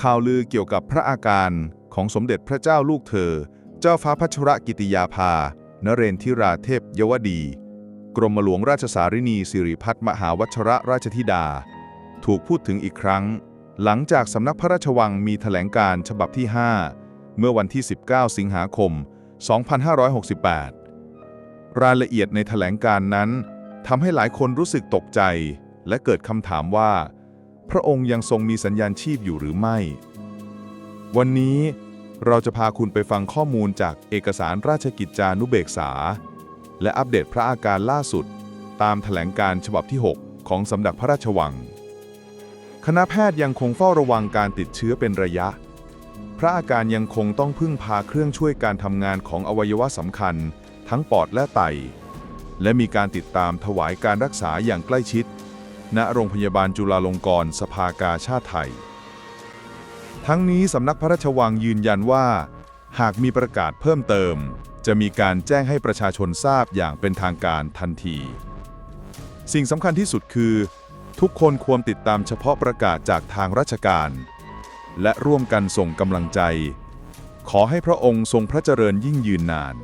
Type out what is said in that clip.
ข่าวลือเกี่ยวกับพระอาการของสมเด็จพระเจ้าลูกเธอ เจ้าฟ้าพัชรกิติยาภานเรนทิราเทพยวดี กรมหลวงราชสารินีสิริพัฒมหาวัชระราชธิดา ถูกพูดถึงอีกครั้ง หลังจากสำนักพระราชวังมีแถลงการฉบับที่ 5 เมื่อวันที่ 19 สิงหาคม 2568 รายละเอียดในแถลงการนั้นทำให้หลายคนรู้สึกตกใจ และเกิดคำถามว่า พระองค์ยังทรงมีสัญญาณชีพอยู่หรือไม่ วันนี้เราจะพาคุณไปฟังข้อมูลจากเอกสารราชกิจจานุเบกษา และอัปเดตพระอาการล่าสุด ตามแถลงการฉบับที่ 6 ของสำนักพระราชวัง คณะแพทย์ยังคงเฝ้าระวังการติดเชื้อเป็นระยะ พระอาการยังคงต้องพึ่งพาเครื่องช่วยการทำงานของอวัยวะสำคัญ ทั้งปอดและไต และมีการติดตามถวายการรักษาอย่างใกล้ชิด ณโรงพยาบาลจุฬาลงกรณ์สภากาชาติไทย ทั้งนี้สำนักพระราชวังยืนยันว่า หากมีประกาศเพิ่มเติม จะมีการแจ้งให้ประชาชนทราบอย่างเป็นทางการทันที สิ่งสำคัญที่สุดคือ ทุกคนควรติดตามเฉพาะประกาศจากทางราชการ และร่วมกันส่งกำลังใจ ขอให้พระองค์ทรงพระเจริญยิ่งยืนนาน